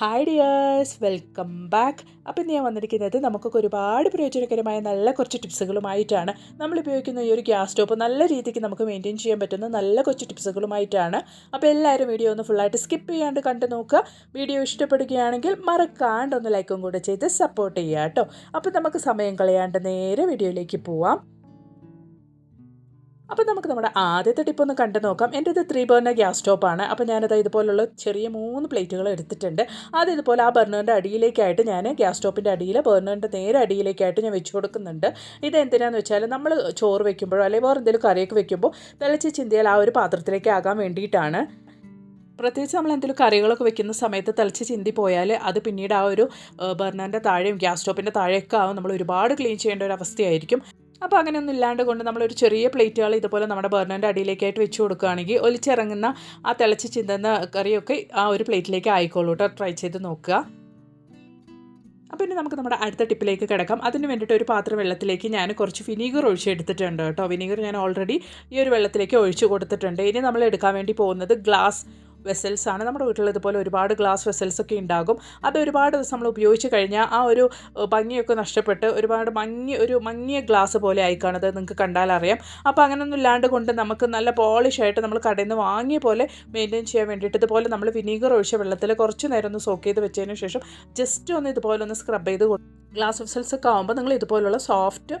Hi dears welcome back അപ്പം ഇന്ന് ഞാൻ വന്നിരിക്കുന്നത് നമുക്കൊക്കെ ഒരുപാട് പ്രയോജനകരമായ നല്ല കുറച്ച് ടിപ്സുകളുമായിട്ടാണ്. നമ്മൾ ഉപയോഗിക്കുന്ന ഈ ഒരു ഗ്യാസ് സ്റ്റോപ്പ് നല്ല രീതിക്ക് നമുക്ക് മെയിന്റെയിൻ ചെയ്യാൻ പറ്റുന്ന നല്ല കുറച്ച് ടിപ്സുകളുമായിട്ടാണ്. അപ്പോൾ എല്ലാവരും വീഡിയോ ഒന്ന് ഫുള്ളായിട്ട് സ്കിപ്പ് ചെയ്യാണ്ട് കണ്ടു നോക്കുക. വീഡിയോ ഇഷ്ടപ്പെടുകയാണെങ്കിൽ മറക്കാണ്ട് ഒന്ന് ലൈക്കും കൂടെ ചെയ്ത് സപ്പോർട്ട് ചെയ്യുക കേട്ടോ. അപ്പോൾ നമുക്ക് സമയം കളയാണ്ട് നേരെ വീഡിയോയിലേക്ക് പോവാം. അപ്പോൾ നമുക്ക് നമ്മുടെ ആദ്യത്തെ ടിപ്പ് ഒന്ന് കണ്ടു നോക്കാം. എന്റെ ഇത് ത്രീ ബർണർ ഗ്യാസ് സ്റ്റോപ്പാണ് അപ്പോൾ ഞാനത് ഇതുപോലുള്ള ചെറിയ മൂന്ന് പ്ലേറ്റുകൾ എടുത്തിട്ടുണ്ട്. അത് ഇതുപോലെ ആ ബർണറിന്റെ അടിയിലേക്കായിട്ട് ഞാൻ ഗ്യാസ് സ്റ്റോപ്പിന്റെ അടിയിൽ ബർണറിന്റെ നേരെ അടിയിലേക്കായിട്ട് ഞാൻ വെച്ച് കൊടുക്കുന്നുണ്ട്. ഇത് എന്തിനാന്ന് വെച്ചാൽ നമ്മൾ ചോറ് വെക്കുമ്പോഴോ അല്ലെങ്കിൽ വേറെ എന്തെങ്കിലും കറിയൊക്കെ വെക്കുമ്പോൾ തിളച്ച് ചിന്തിയാൽ ആ ഒരു പാത്രത്തിലേക്ക് ആകാൻ വേണ്ടിയിട്ടാണ്. പ്രത്യേകിച്ച് നമ്മൾ എന്തെങ്കിലും കറികളൊക്കെ വെക്കുന്ന സമയത്ത് തിളച്ച് ചിന്തി പോയാൽ അത് പിന്നീട് ആ ഒരു ബർണറിന്റെ താഴെയും ഗ്യാസ് സ്റ്റോപ്പിന്റെ താഴെയൊക്കെ ആവും. നമ്മൾ ഒരുപാട് ക്ലീൻ ചെയ്യേണ്ട ഒരു അവസ്ഥയായിരിക്കും. അപ്പോൾ അങ്ങനെയൊന്നും ഇല്ലാണ്ട് കൊണ്ട് നമ്മളൊരു ചെറിയ പ്ലേറ്റുകൾ ഇതുപോലെ നമ്മുടെ ബർണറിന്റെ അടിയിലേക്കായിട്ട് വെച്ച് കൊടുക്കുകയാണെങ്കിൽ ഒലിച്ചിറങ്ങുന്ന ആ തിളച്ച് ചിന്തുന്ന കറിയൊക്കെ ആ ഒരു പ്ലേറ്റിലേക്ക് ആയിക്കോളൂ കേട്ടോ. ട്രൈ ചെയ്ത് നോക്കുക. അപ്പോൾ ഇനി നമുക്ക് നമ്മുടെ അടുത്ത ടിപ്പിലേക്ക് കിടക്കാം. അതിന് വേണ്ടിയിട്ട് ഒരു പാത്രം വെള്ളത്തിലേക്ക് ഞാൻ കുറച്ച് വിനീഗർ ഒഴിച്ചെടുത്തിട്ടുണ്ട് കേട്ടോ. വിനീഗർ ഞാൻ ഓൾറെഡി ഈ ഒരു വെള്ളത്തിലേക്ക് ഒഴിച്ചു കൊടുത്തിട്ടുണ്ട്. ഇനി നമ്മൾ എടുക്കാൻ വേണ്ടി പോകുന്നത് ഗ്ലാസ് വെസൽസ് ആണ്. നമ്മുടെ വീട്ടിൽ ഇതുപോലെ ഒരുപാട് ഗ്ലാസ് വെസൽസ് ഒക്കെ ഉണ്ടാകും. അത് ഒരുപാട് ദിവസം നമ്മൾ ഉപയോഗിച്ച് കഴിഞ്ഞാൽ ആ ഒരു ഭംഗിയൊക്കെ നഷ്ടപ്പെട്ട് ഒരുപാട് മങ്ങി ഒരു മങ്ങിയ ഗ്ലാസ് പോലെ ആയിക്കാണത് നിങ്ങൾക്ക് കണ്ടാൽ അറിയാം. അപ്പോൾ അങ്ങനെയൊന്നും ഇല്ലാണ്ട് കൊണ്ട് നമുക്ക് നല്ല പോളിഷായിട്ട് നമ്മൾ കടയിൽ നിന്ന് വാങ്ങിയ പോലെ മെയിന്റെയിൻ ചെയ്യാൻ വേണ്ടിയിട്ട് ഇതുപോലെ നമ്മൾ വിനീഗർ ഒഴിച്ച വെള്ളത്തിൽ കുറച്ച് നേരം ഒന്ന് സോക്ക് ചെയ്ത് വെച്ചതിന് ശേഷം ജസ്റ്റ് ഒന്ന് ഇതുപോലെ ഒന്ന് സ്ക്രബ് ചെയ്ത് ഗ്ലാസ് വെസൽസ് ഒക്കെ ആകുമ്പോൾ നിങ്ങൾ ഇതുപോലുള്ള സോഫ്റ്റ്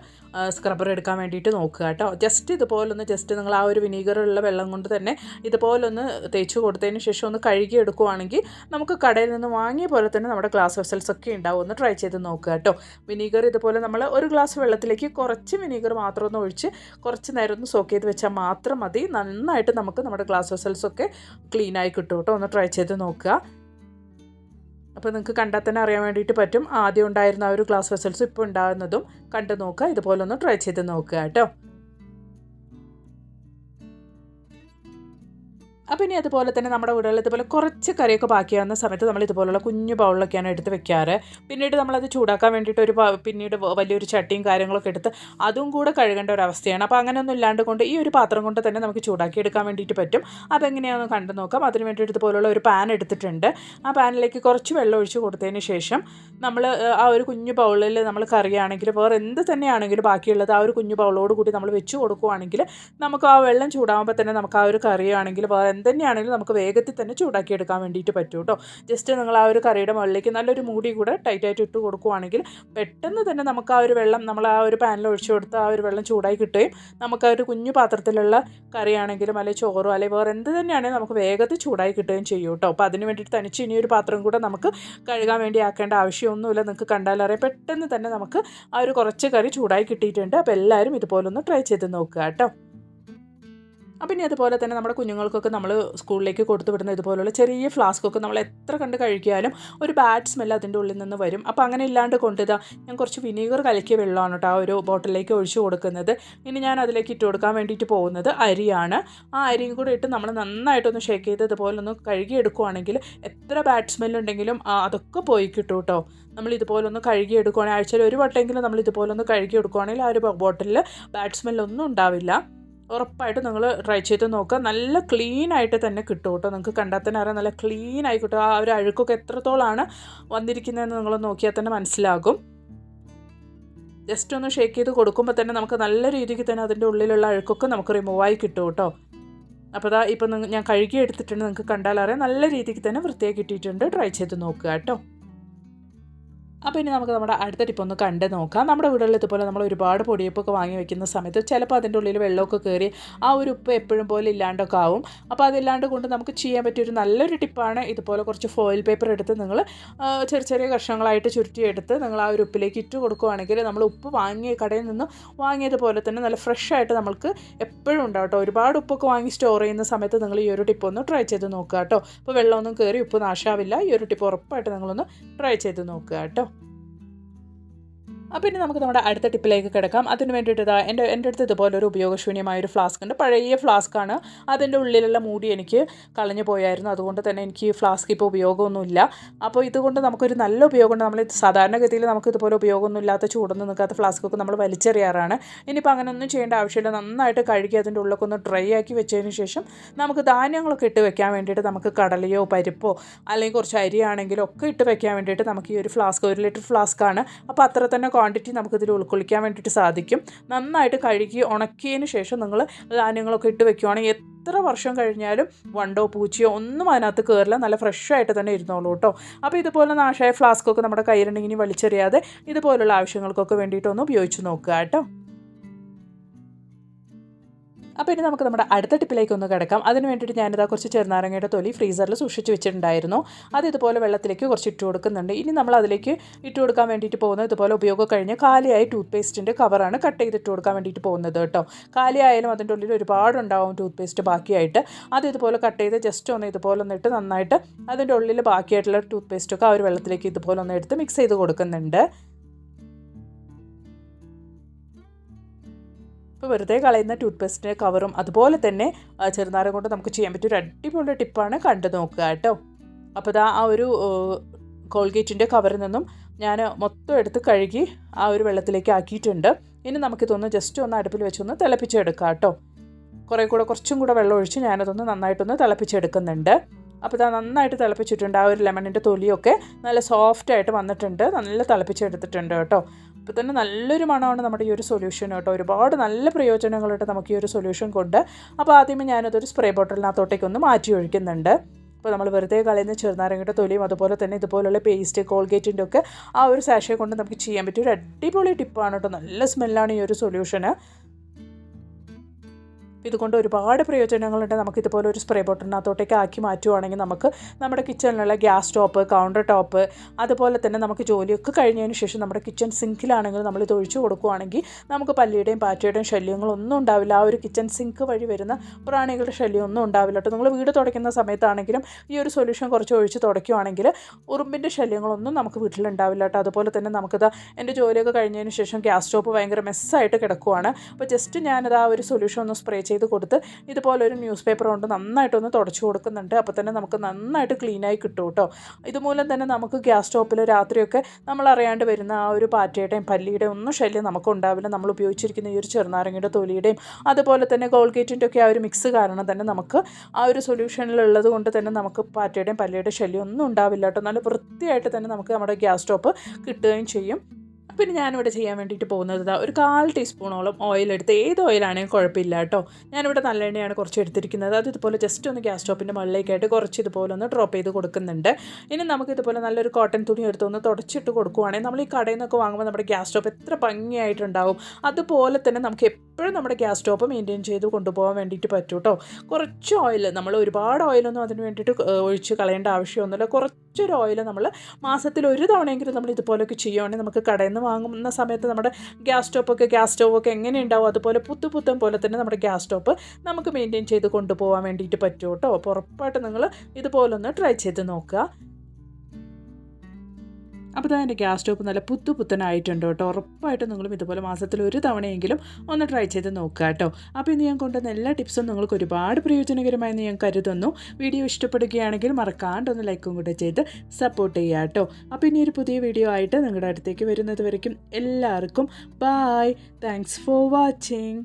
സ്ക്രബ്ബർ എടുക്കാൻ വേണ്ടിയിട്ട് നോക്കുക കേട്ടോ. ജസ്റ്റ് ഇതുപോലൊന്ന് ജസ്റ്റ് നിങ്ങൾ ആ ഒരു വിനീഗറുള്ള വെള്ളം കൊണ്ട് തന്നെ ഇതുപോലൊന്ന് തേച്ച് കൊടുത്തതിന് ശേഷം ഒന്ന് കഴുകി എടുക്കുവാണെങ്കിൽ നമുക്ക് കടയിൽ നിന്ന് വാങ്ങിയ പോലെ തന്നെ നമ്മുടെ ഗ്ലാസ് വെസൽസ് ഒക്കെ ഉണ്ടാവും. ഒന്ന് ട്രൈ ചെയ്ത് നോക്കുക കേട്ടോ. വിനീഗർ ഇതുപോലെ നമ്മൾ ഒരു ഗ്ലാസ് വെള്ളത്തിലേക്ക് കുറച്ച് വിനീഗർ മാത്രം ഒന്ന് ഒഴിച്ച് കുറച്ച് നേരം ഒന്ന് സോക്ക് ചെയ്ത് വെച്ചാൽ മാത്രം മതി. നന്നായിട്ട് നമുക്ക് നമ്മുടെ ഗ്ലാസ് വെസൽസ് ഒക്കെ ക്ലീനായി കിട്ടും കേട്ടോ. ഒന്ന് ട്രൈ ചെയ്ത് നോക്കുക. അപ്പോൾ നിങ്ങൾക്ക് കണ്ടാൽ തന്നെ അറിയാൻ വേണ്ടിയിട്ട് പറ്റും. ആദ്യം ഉണ്ടായിരുന്ന ആ ഒരു ക്ലാസ് വെസൽസ് ഇപ്പോൾ ഉണ്ടാകുന്നതും കണ്ടു നോക്കുക ഇതുപോലൊന്ന് ട്രൈ ചെയ്ത് നോക്കുക കേട്ടോ. അപ്പോൾ ഇനി അതുപോലെ തന്നെ നമ്മുടെ വീടുകളിൽ ഇതുപോലെ കുറച്ച് കറിയൊക്കെ ബാക്കിയാവുന്ന സമയത്ത് നമ്മൾ ഇതുപോലുള്ള കുഞ്ഞു ബൗളിലൊക്കെയാണ് എടുത്ത് വെക്കാറ്. പിന്നീട് നമ്മളത് ചൂടാക്കാൻ വേണ്ടിയിട്ട് ഒരു പിന്നീട് വലിയൊരു ചട്ടിയും കാര്യങ്ങളൊക്കെ എടുത്ത് അതും കൂടെ കഴുകേണ്ട ഒരു അവസ്ഥയാണ്. അപ്പോൾ അങ്ങനെയൊന്നും ഇല്ലാണ്ട് കൊണ്ട് ഈ ഒരു പാത്രം കൊണ്ട് തന്നെ നമുക്ക് ചൂടാക്കി എടുക്കാൻ വേണ്ടിയിട്ട് പറ്റും. അതെങ്ങനെയാണെന്ന് കണ്ടു നോക്കാം. അതിന് വേണ്ടിയിട്ട് ഇതുപോലുള്ള ഒരു പാൻ എടുത്തിട്ടുണ്ട്. ആ പാനിലേക്ക് കുറച്ച് വെള്ളം ഒഴിച്ച് കൊടുത്തതിന് ശേഷം നമ്മൾ ആ ഒരു കുഞ്ഞു ബൗളിൽ നമ്മൾ കറിയാണെങ്കിൽ വേറെ എന്ത് തന്നെയാണെങ്കിലും ബാക്കിയുള്ളത് ആ ഒരു കുഞ്ഞു ബൗളോട് കൂടി നമ്മൾ വെച്ച് കൊടുക്കുവാണെങ്കിൽ നമുക്ക് ആ വെള്ളം ചൂടാകുമ്പോൾ തന്നെ നമുക്ക് ആ ഒരു കറിയാണെങ്കിൽ വേറെ എന്ത് നമുക്ക് വേഗത്തിൽ തന്നെ ചൂടാക്കി എടുക്കാൻ വേണ്ടിയിട്ട് പറ്റും കേട്ടോ. ജസ്റ്റ് നിങ്ങൾ ആ ഒരു കറിയുടെ മുകളിലേക്ക് നല്ലൊരു മൂടി കൂടെ ടൈറ്റായിട്ട് ഇട്ട് കൊടുക്കുവാണെങ്കിൽ പെട്ടെന്ന് തന്നെ നമുക്ക് ആ ഒരു വെള്ളം നമ്മൾ ആ ഒരു പാനിൽ ഒഴിച്ചു കൊടുത്ത് ആ ഒരു വെള്ളം ചൂടായി കിട്ടുകയും നമുക്ക് ആ ഒരു കുഞ്ഞു പാത്രത്തിലുള്ള കറിയാണെങ്കിലും അല്ലെങ്കിൽ ചോറോ അല്ലെങ്കിൽ വേറെ എന്ത് തന്നെയാണെങ്കിലും നമുക്ക് വേഗത്തിൽ ചൂടായി കിട്ടുകയും ചെയ്യും കേട്ടോ. അപ്പോൾ അതിന് വേണ്ടിയിട്ട് തനിച്ച് ഇനി ഒരു പാത്രം കൂടെ നമുക്ക് കഴുകാൻ വേണ്ടി ആക്കേണ്ട ആവശ്യമൊന്നുമില്ല. നിങ്ങൾക്ക് കണ്ടാലറിയാം പെട്ടെന്ന് തന്നെ നമുക്ക് ആ ഒരു കുറച്ച് കറി ചൂടായി കിട്ടിയിട്ടുണ്ട്. അപ്പോൾ എല്ലാവരും ഇതുപോലൊന്ന് ട്രൈ ചെയ്ത് നോക്കുക കേട്ടോ. ഇനി അതുപോലെ തന്നെ നമ്മുടെ കുഞ്ഞുങ്ങൾക്കൊക്കെ നമ്മൾ സ്കൂളിലേക്ക് കൊടുത്തു വിടുന്ന ഇതുപോലുള്ള ചെറിയ ഫ്ലാസ്കൊക്കെ നമ്മൾ എത്ര കണ്ട് കഴിക്കിയാലും ഒരു ബാഡ് സ്മെൽ അതിന്റെ ഉള്ളിൽ നിന്ന് വരും. അപ്പോൾ അങ്ങനെ ഇല്ലാണ്ട് കൊണ്ടുതാ ഞാൻ കുറച്ച് വിനീഗർ കലക്കിയ വെള്ളമാണ് കേട്ടോ ആ ഒരു ബോട്ടിലേക്ക് ഒഴിച്ചു കൊടുക്കുന്നത്. ഇനി ഞാൻ അതിലേക്ക് ഇട്ട് കൊടുക്കാൻ വേണ്ടിയിട്ട് പോകുന്നത് അരിയാണ്. ആ അരിയും കൂടെ ഇട്ട് നമ്മൾ നന്നായിട്ടൊന്ന് ഷേക്ക് ചെയ്ത് ഇതുപോലെ ഒന്ന് കഴുകി എടുക്കുവാണെങ്കിൽ എത്ര ബാഡ് സ്മെല്ലുണ്ടെങ്കിലും അതൊക്കെ പോയി കിട്ടും കേട്ടോ. നമ്മൾ ഇതുപോലൊന്ന് കഴുകി എടുക്കുവാണെങ്കിൽ ആഴ്ചയിൽ ഒരു വട്ടമെങ്കിലും നമ്മൾ ഇതുപോലൊന്ന് കഴുകി എടുക്കുവാണെങ്കിൽ ആ ഒരു ബോട്ടിലിൽ ബാഡ് സ്മെല്ലൊന്നും ഉണ്ടാവില്ല. ഉറപ്പായിട്ട് നിങ്ങൾ ട്രൈ ചെയ്ത് നോക്കുക. നല്ല ക്ലീൻ ആയിട്ട് തന്നെ കിട്ടും കേട്ടോ. നിങ്ങൾക്ക് കണ്ടാൽ തന്നെ അറിയാം നല്ല ക്ലീൻ ആയി കിട്ടും. ആ ഒരു അഴുക്കൊക്കെ എത്രത്തോളമാണ് വന്നിരിക്കുന്നതെന്ന് നിങ്ങൾ നോക്കിയാൽ തന്നെ മനസ്സിലാകും. ജസ്റ്റ് ഒന്ന് ഷേക്ക് ചെയ്ത് കൊടുക്കുമ്പോൾ തന്നെ നമുക്ക് നല്ല രീതിക്ക് തന്നെ അതിന്റെ ഉള്ളിലുള്ള അഴുക്കൊക്കെ നമുക്ക് റിമൂവായി കിട്ടും കേട്ടോ. അപ്പോൾ അതാ ഇപ്പം ഞാൻ കഴുകി എടുത്തിട്ടുണ്ട്. നിങ്ങൾക്ക് കണ്ടാലറിയാം നല്ല രീതിക്ക് തന്നെ വൃത്തിയാക്കി കിട്ടിയിട്ടുണ്ട്. ട്രൈ ചെയ്ത് നോക്കുക കേട്ടോ. അപ്പോൾ ഇനി നമുക്ക് നമ്മുടെ അടുത്ത ടിപ്പ് ഒന്ന് കണ്ട് നോക്കാം. നമ്മുടെ വീടുകളിൽ ഇതുപോലെ നമ്മൾ ഒരുപാട് പൊടിയപ്പൊക്കെ വാങ്ങി വെക്കുന്ന സമയത്ത് ചിലപ്പോൾ അതിന്റെ ഉള്ളിൽ വെള്ളമൊക്കെ കയറി ആ ഒരു ഉപ്പ് എപ്പോഴും പോലെ ഇല്ലാണ്ടൊക്കെ ആവും. അപ്പോൾ അതില്ലാണ്ട് കൊണ്ട് നമുക്ക് ചെയ്യാൻ പറ്റിയൊരു നല്ലൊരു ടിപ്പാണ് ഇതുപോലെ കുറച്ച് ഫോയിൽ പേപ്പർ എടുത്ത് നിങ്ങൾ ചെറിയ ചെറിയ കഷ്ണങ്ങളായിട്ട് ചുരുട്ടിയെടുത്ത് നിങ്ങൾ ആ ഒരു ഉപ്പിലേക്ക് ഇട്ട് കൊടുക്കുകയാണെങ്കിൽ നമ്മൾ ഉപ്പ് വാങ്ങിയ കടയിൽ നിന്ന് വാങ്ങിയതുപോലെ തന്നെ നല്ല ഫ്രഷ് ആയിട്ട് നമുക്ക് എപ്പോഴും ഉണ്ടാവും കേട്ടോ. ഒരുപാട് ഉപ്പൊക്കെ വാങ്ങി സ്റ്റോർ ചെയ്യുന്ന സമയത്ത് നിങ്ങൾ ഈ ഒരു ടിപ്പ് ഒന്ന് ട്രൈ ചെയ്ത് നോക്കുക കേട്ടോ. അപ്പോൾ വെള്ളമൊന്നും കയറി ഉപ്പ് നാശാവില്ല. ഈ ഒരു ടിപ്പ് ഉറപ്പായിട്ട് നിങ്ങളൊന്ന് ട്രൈ ചെയ്ത് നോക്കുക കേട്ടോ. അപ്പോൾ ഇനി നമുക്ക് നമ്മുടെ അടുത്ത ടിപ്പിലേക്ക് കിടക്കാം. അതിന് വേണ്ടിയിട്ട് ഇതാ എന്റെ എന്റെ അടുത്ത് ഇതുപോലെ ഒരു ഉപയോഗശൂന്യമായ ഒരു ഫ്ലാസ്ക് ഉണ്ട്. പഴയ ഫ്ലാസ്ക്കാണ് അതിന്റെ ഉള്ളിലുള്ള മൂടി എനിക്ക് കളഞ്ഞു പോയായിരുന്നു. അതുകൊണ്ട് തന്നെ എനിക്ക് ഫ്ലാസ്ക് ഇപ്പോൾ ഉപയോഗമൊന്നുമില്ല. അപ്പോൾ ഇതുകൊണ്ട് നമുക്കൊരു നല്ല ഉപയോഗമുണ്ട്. നമ്മൾ സാധാരണഗതിയിൽ നമുക്ക് ഇതുപോലെ ഉപയോഗമൊന്നും ഇല്ലാത്ത ചൂടൊന്നും നിൽക്കാത്ത ഫ്ലാസ്കൊക്കെ നമ്മൾ വലിച്ചെറിയാറാണ്. ഇനിയിപ്പോൾ അങ്ങനെ ഒന്നും ചെയ്യേണ്ട ആവശ്യമില്ല. നന്നായിട്ട് കഴുകി അതിന്റെ ഉള്ളിലൊക്കെ ഒന്ന് ഡ്രൈ ആക്കി വെച്ചതിന് ശേഷം നമുക്ക് ധാന്യങ്ങളൊക്കെ ഇട്ട് വെക്കാൻ വേണ്ടിയിട്ട് നമുക്ക് കടലയോ പരിപ്പോ അല്ലെങ്കിൽ കുറച്ച് അരിയാണെങ്കിലും ഒക്കെ ഇട്ട് വെക്കാൻ വേണ്ടിയിട്ട് നമുക്ക് ഈ ഒരു ഫ്ലാസ്ക് ഒരു ലിറ്റർ ഫ്ലാസ്ക്കാണ് അപ്പോൾ അത്ര തന്നെ ക്വാണ്ടിറ്റി നമുക്കിതിൽ ഉൾക്കൊള്ളിക്കാൻ വേണ്ടിയിട്ട് സാധിക്കും. നന്നായിട്ട് കഴുകി ഉണക്കിയതിന് ശേഷം നിങ്ങൾ ധാന്യങ്ങളൊക്കെ ഇട്ട് വെക്കുവാണെങ്കിൽ എത്ര വർഷം കഴിഞ്ഞാലും വണ്ടോ പൂച്ചയോ ഒന്നും അതിനകത്ത് കയറില്ല നല്ല ഫ്രഷ് ആയിട്ട് തന്നെ ഇരുന്നോളൂ കേട്ടോ. അപ്പോൾ ഇതുപോലെ നാശായ ഫ്ലാസ്ക്കൊക്കെ നമ്മുടെ കയ്യിലുണ്ടെങ്കിൽ വലിച്ചെറിയാതെ ഇതുപോലുള്ള ആവശ്യങ്ങൾക്കൊക്കെ വേണ്ടിയിട്ടൊന്ന് ഉപയോഗിച്ച് നോക്കുക കേട്ടോ. അപ്പോൾ ഇനി നമുക്ക് നമ്മുടെ അടുത്ത ടിപ്പിലേക്ക് ഒന്ന് കിടക്കാം. അതിന് വേണ്ടിയിട്ട് ഞാനിതാ കുറച്ച് ചെറുനാരങ്ങയുടെ തൊലി ഫ്രീസറിൽ സൂക്ഷിച്ച് വെച്ചിട്ടുണ്ടായിരുന്നു. അത് ഇതുപോലെ വെള്ളത്തിലേക്ക് കുറച്ച് ഇട്ട് കൊടുക്കുന്നുണ്ട്. ഇനി നമ്മൾ അതിലേക്ക് ഇട്ട് കൊടുക്കാൻ വേണ്ടിയിട്ട് പോകുന്നത് ഇതുപോലെ ഉപയോഗം കഴിഞ്ഞ് കാലിയായ ടൂത്ത് പേസ്റ്റിന്റെ കവറാണ് കട്ട് ചെയ്ത് ചെയ്തിട്ട് കൊടുക്കാൻ വേണ്ടിയിട്ട് പോകുന്നത് കേട്ടോ. കാലിയായാലും അതിന്റെ ഉള്ളിൽ ഒരുപാടുണ്ടാവും ടൂത്ത് പേസ്റ്റ് ബാക്കിയായിട്ട്. അത് ഇതുപോലെ കട്ട് ചെയ്ത് ജസ്റ്റ് ഒന്ന് ഇതുപോലെ ഒന്ന് ഇട്ട് നന്നായിട്ട് അതിന്റെ ഉള്ളിൽ ബാക്കിയായിട്ടുള്ള ടൂത്ത് പേസ്റ്റൊക്കെ ആ ഒരു വെള്ളത്തിലേക്ക് ഇതുപോലെ ഒന്ന് എടുത്ത് മിക്സ് ചെയ്ത് കൊടുക്കുന്നുണ്ട്. ഇപ്പോൾ വെറുതെ കളയുന്ന ടൂത്ത് പേസ്റ്റിന്റെ കവറും അതുപോലെ തന്നെ ചെറുനാരം കൊണ്ട് നമുക്ക് ചെയ്യാൻ പറ്റിയ ഒരു അടിപൊളി ടിപ്പാണ് കണ്ടു നോക്കുക കേട്ടോ. അപ്പോൾ ഇതാ ആ ഒരു കോൾഗേറ്റിന്റെ കവറിൽ നിന്നും ഞാൻ മൊത്തം എടുത്ത് കഴുകി ആ ഒരു വെള്ളത്തിലേക്ക് ആക്കിയിട്ടുണ്ട്. ഇനി നമുക്കിതൊന്ന് ജസ്റ്റ് ഒന്ന് അടുപ്പിൽ വെച്ചൊന്ന് തിളപ്പിച്ചെടുക്കാം കേട്ടോ. കുറേ കൂടെ കുറച്ചും കൂടെ വെള്ളം ഒഴിച്ച് ഞാനതൊന്ന് നന്നായിട്ടൊന്ന് തിളപ്പിച്ചെടുക്കുന്നുണ്ട്. അപ്പോൾ ഇതാ നന്നായിട്ട് തിളപ്പിച്ചിട്ടുണ്ട് ആ ഒരു ലെമണിന്റെ തൊലിയൊക്കെ നല്ല സോഫ്റ്റായിട്ട് വന്നിട്ടുണ്ട്. നല്ല തിളപ്പിച്ചെടുത്തിട്ടുണ്ട് കേട്ടോ. അപ്പോൾ തന്നെ നല്ലൊരു മണമാണ് നമ്മുടെ ഈ ഒരു സൊല്യൂഷൻ കേട്ടോ. ഒരുപാട് നല്ല പ്രയോജനങ്ങളായിട്ട് നമുക്ക് ഈ ഒരു സൊല്യൂഷൻ കൊണ്ട്. അപ്പോൾ ആദ്യമേ ഞാനതൊരു സ്പ്രേ ബോട്ടിലിനകത്തോട്ടേക്ക് ഒന്ന് മാറ്റി ഒഴിക്കുന്നുണ്ട്. അപ്പോൾ നമ്മൾ വെറുതെ കളയുന്ന ചെറുനാരങ്ങയുടെ തൊലിയും അതുപോലെ തന്നെ ഇതുപോലുള്ള പേസ്റ്റ് കോൾഗേറ്റിന്റെ ഒക്കെ ആ ഒരു സാഷയെ കൊണ്ട് നമുക്ക് ചെയ്യാൻ പറ്റിയ ഒരു അടിപൊളി ടിപ്പാണ് കേട്ടോ. നല്ല സ്മെല്ലാണ് ഈ ഒരു സൊല്യൂഷന് ഇതുകൊണ്ട് ഒരുപാട് പ്രയോജനങ്ങളുണ്ട്. നമുക്ക് ഇതുപോലെ ഒരു സ്പ്രേ ബോട്ടിനകത്തോട്ടേക്ക് ആക്കി മാറ്റുവാണെങ്കിൽ നമുക്ക് നമ്മുടെ കിച്ചണിലുള്ള ഗ്യാസ് ടോപ്പ് കൗണ്ടർ ടോപ്പ് അതുപോലെ തന്നെ നമുക്ക് ജോലിയൊക്കെ കഴിഞ്ഞതിന് ശേഷം നമ്മുടെ കിച്ചൺ സിങ്കിലാണെങ്കിൽ നമ്മൾ ഇത് ഒഴിച്ചു കൊടുക്കുവാണെങ്കിൽ നമുക്ക് പല്ലിയുടെയും പാറ്റയുടെയും ശല്യങ്ങളൊന്നും ഉണ്ടാവില്ല. ആ ഒരു കിച്ചൺ സിങ്ക് വഴി വരുന്ന പ്രാണികളുടെ ശല്യം ഒന്നും ഉണ്ടാവില്ല കേട്ടോ. നിങ്ങൾ വീട് തുടയ്ക്കുന്ന സമയത്താണെങ്കിലും ഈ ഒരു സൊല്യൂഷൻ കുറച്ച് ഒഴിച്ച് തുടയ്ക്കുവാണെങ്കിൽ ഉറുമ്പിന്റെ ശല്യങ്ങളൊന്നും നമുക്ക് വീട്ടിലുണ്ടാവില്ല കേട്ടോ. അതുപോലെ തന്നെ നമുക്കിത് എന്റെ ജോലിയൊക്കെ കഴിഞ്ഞതിന് ശേഷം ഗ്യാസ് സ്റ്റോപ്പ് ഭയങ്കര മെസ്സായിട്ട് കിടക്കുവാണ്. അപ്പോൾ ജസ്റ്റ് ഞാനത് ആ ഒരു സൊല്യൂഷൻ ഒന്ന് സ്പ്രേ ചെയ്ത് കൊടുത്ത് ഇതുപോലെ ഒരു ന്യൂസ് പേപ്പർ കൊണ്ട് നന്നായിട്ടൊന്ന് തുടച്ചു കൊടുക്കുന്നുണ്ട്. അപ്പോൾ തന്നെ നമുക്ക് നന്നായിട്ട് ക്ലീനായി കിട്ടും കേട്ടോ. ഇതുമൂലം തന്നെ നമുക്ക് ഗ്യാസ് സ്റ്റോപ്പിൽ രാത്രിയൊക്കെ നമ്മൾ അറിയാണ്ട് വരുന്ന ആ ഒരു പാറ്റയുടെയും പല്ലിയുടെയും ഒന്നും ശല്യം നമുക്ക് ഉണ്ടാവില്ല. നമ്മൾ ഉപയോഗിച്ചിരിക്കുന്ന ഈ ഒരു ചെറുനാരങ്ങയുടെ തൊലിയുടെയും അതുപോലെ തന്നെ കോൾഗേറ്റിന്റെ ഒക്കെ ആ ഒരു മിക്സ് കാരണം തന്നെ നമുക്ക് ആ ഒരു സൊല്യൂഷനിലുള്ളത് കൊണ്ട് തന്നെ നമുക്ക് പാറ്റയുടെയും പല്ലിയുടെയും ശല്യം ഒന്നും ഉണ്ടാവില്ല കേട്ടോ. നല്ല വൃത്തിയായിട്ട് തന്നെ നമുക്ക് നമ്മുടെ ഗ്യാസ് സ്റ്റോപ്പ് കിട്ടുകയും ചെയ്യും. പിന്നെ ഞാനിവിടെ ചെയ്യാൻ വേണ്ടിയിട്ട് പോകുന്നത് ഒരു കാൽ ടീസ്പൂണോളം ഓയിൽ എടുത്ത് ഏത് ഓയിലാണെങ്കിലും കുഴപ്പമില്ല കേട്ടോ. ഞാനിവിടെ നല്ലെണ്ണയാണ് കുറച്ച് എടുത്തിരിക്കുന്നത്. അത് ഇതുപോലെ ജസ്റ്റ് ഒന്ന് ഗ്യാസ് സ്റ്റോപ്പിന്റെ മുകളിലേക്കായിട്ട് കുറച്ച് ഇതുപോലെ ഒന്ന് ഡ്രോപ്പ് ചെയ്ത് കൊടുക്കുന്നുണ്ട്. ഇനി നമുക്ക് ഇതുപോലെ നല്ലൊരു കോട്ടൺ തുണി എടുത്ത് ഒന്ന് തുടച്ചിട്ട് കൊടുക്കുവാണെങ്കിൽ നമ്മൾ ഈ കടയിൽ നിന്നൊക്കെ വാങ്ങുമ്പോൾ നമ്മുടെ ഗ്യാസ് സ്റ്റോപ്പ് എത്ര ഭംഗിയായിട്ടുണ്ടാവും. അതുപോലെ തന്നെ നമുക്ക് എപ്പോഴും നമ്മുടെ ഗ്യാസ് സ്റ്റോപ്പ് മെയിന്റെയിൻ ചെയ്ത് കൊണ്ടുപോകാൻ വേണ്ടിയിട്ട് പറ്റും കേട്ടോ കുറച്ച് ഓയിൽ നമ്മൾ ഒരുപാട് ഓയിലൊന്നും അതിന് വേണ്ടിയിട്ട് ഒഴിച്ച് കളയേണ്ട ആവശ്യമൊന്നുമില്ല. കുറച്ചൊരു ഓയിൽ നമ്മൾ മാസത്തിൽ ഒരു തവണയെങ്കിലും നമ്മൾ ഇതുപോലെയൊക്കെ ചെയ്യുകയാണെങ്കിൽ നമുക്ക് കടയിൽ നിന്ന് വാങ്ങുന്ന സമയത്ത് നമ്മുടെ ഗ്യാസ് സ്റ്റോപ്പൊക്കെ ഗ്യാസ് സ്റ്റോവൊക്കെ എങ്ങനെ ഉണ്ടാവും? അതുപോലെ പുത്തു പുത്തൻ പോലെ തന്നെ നമ്മുടെ ഗ്യാസ് സ്റ്റോപ്പ് നമുക്ക് മെയിന്റെയിൻ ചെയ്ത് കൊണ്ടുപോകാൻ വേണ്ടിയിട്ട് പറ്റും കേട്ടോ അപ്പോൾ ഉറപ്പായിട്ട് നിങ്ങൾ ഇതുപോലൊന്ന് ട്രൈ ചെയ്ത് നോക്കുക. അപ്പോൾ ഇതാ എന്റെ ഗ്യാസ് സ്റ്റോപ്പ് നല്ല പുത്തു പുത്തനായിട്ടുണ്ട് കേട്ടോ. ഉറപ്പായിട്ടും നിങ്ങളും ഇതുപോലെ മാസത്തിൽ ഒരു തവണയെങ്കിലും ഒന്ന് ട്രൈ ചെയ്ത് നോക്കുക കേട്ടോ. അപ്പോൾ ഇന്ന് ഞാൻ കൊണ്ടുവന്ന എല്ലാ ടിപ്സും നിങ്ങൾക്ക് ഒരുപാട് പ്രയോജനകരമായെന്ന് ഞാൻ കരുതുന്നു. വീഡിയോ ഇഷ്ടപ്പെടുകയാണെങ്കിൽ മറക്കാണ്ട് ഒന്ന് ലൈക്കും കൂടെ ചെയ്ത് സപ്പോർട്ട് ചെയ്യുക കേട്ടോ. അപ്പോൾ ഇനി ഒരു പുതിയ വീഡിയോ ആയിട്ട് നിങ്ങളുടെ അടുത്തേക്ക് വരുന്നത് വരയ്ക്കും. എല്ലാവർക്കും ബായ് താങ്ക്സ് ഫോർ വാച്ചിങ്